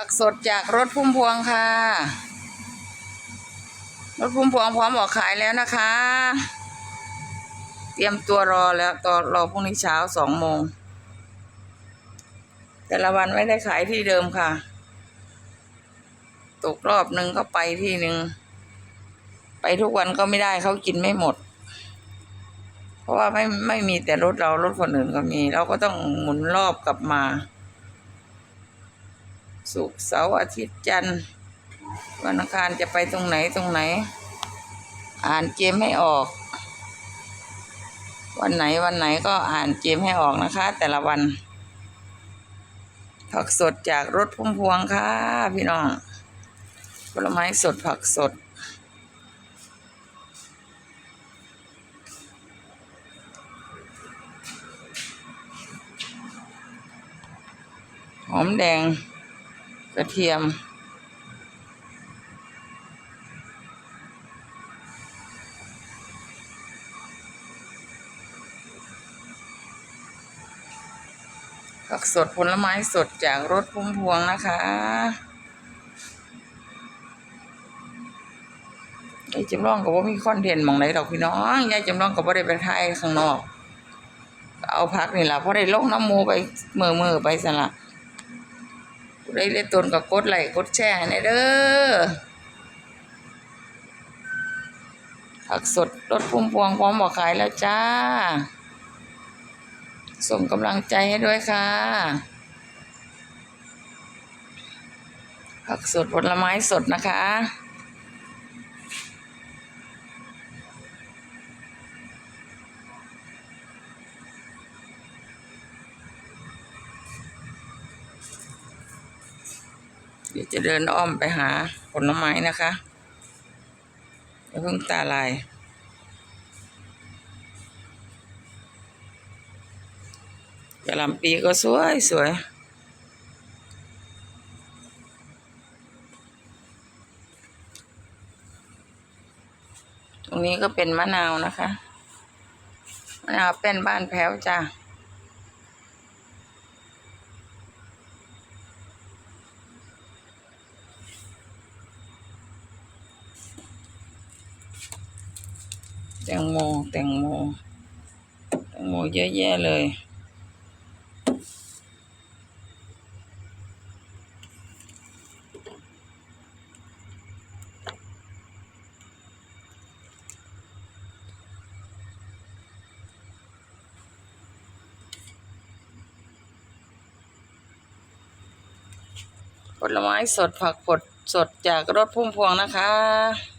ผักสดจากรถพุ่มพวงค่ะ รถพุ่มพวงพร้อมออกขายแล้วนะคะ เตรียมตัวรอแล้วตอนรอพรุ่งนี้เช้าสองโมง แต่ละวันไม่ได้ขายที่เดิมค่ะ ตกรอบหนึ่งก็ไปที่หนึ่ง ไปทุกวันก็ไม่ได้เขากินไม่หมด เพราะว่าไม่ไม่มีแต่รถเรารถคนอื่นก็มี เราก็ต้องหมุนรอบกลับมา ศุกร์เสาร์อาทิตย์จันทร์วันอังคารจะไปตรงไหนตรงไหน อ่านเกมให้ออก วันไหนวันไหนก็อ่านเกมให้ออกนะคะ แต่ละวันผักสดจากรถพุ่มพวงค่ะ พี่น้องผลไม้สดผักสด หอมแดง ระเทียม ผักสดผลไม้สดจากรถพุ่มพวงนะคะ ยายจำลองก็บ่มีคอนเทนต์มองไหนดอกพี่น้อง ยายจำลองก็บ่ได้ไปถ่ายข้างนอก เอาพักนี่ละเพราะได้ลงน้ำมูไปเมื่อมือไปสละ ผู้ได้ได้ตนก็กดไลค์กดแชร์ให้หน่เด้อผักสดรถพุ่มพวงพร้อมบอกขายแล้วจ้า ส่งกำลังใจให้ด้วยค่ะ ผักสดผลไม้สดนะคะ ดี๋ยวจะเดินอ้อมไปหาผลไม้นะคะอย่าเพิ่งตาลายกะลำปีก็สวยสวยตรงนี้ก็เป็นมะนาวนะคะ มะนาวเป็นบ้านแพ้วจ้า แตงโมแตงโมแตงโมเยอะแยะเลย ผลไม้สดผักผดสดจากรถพุ่มพวงนะคะ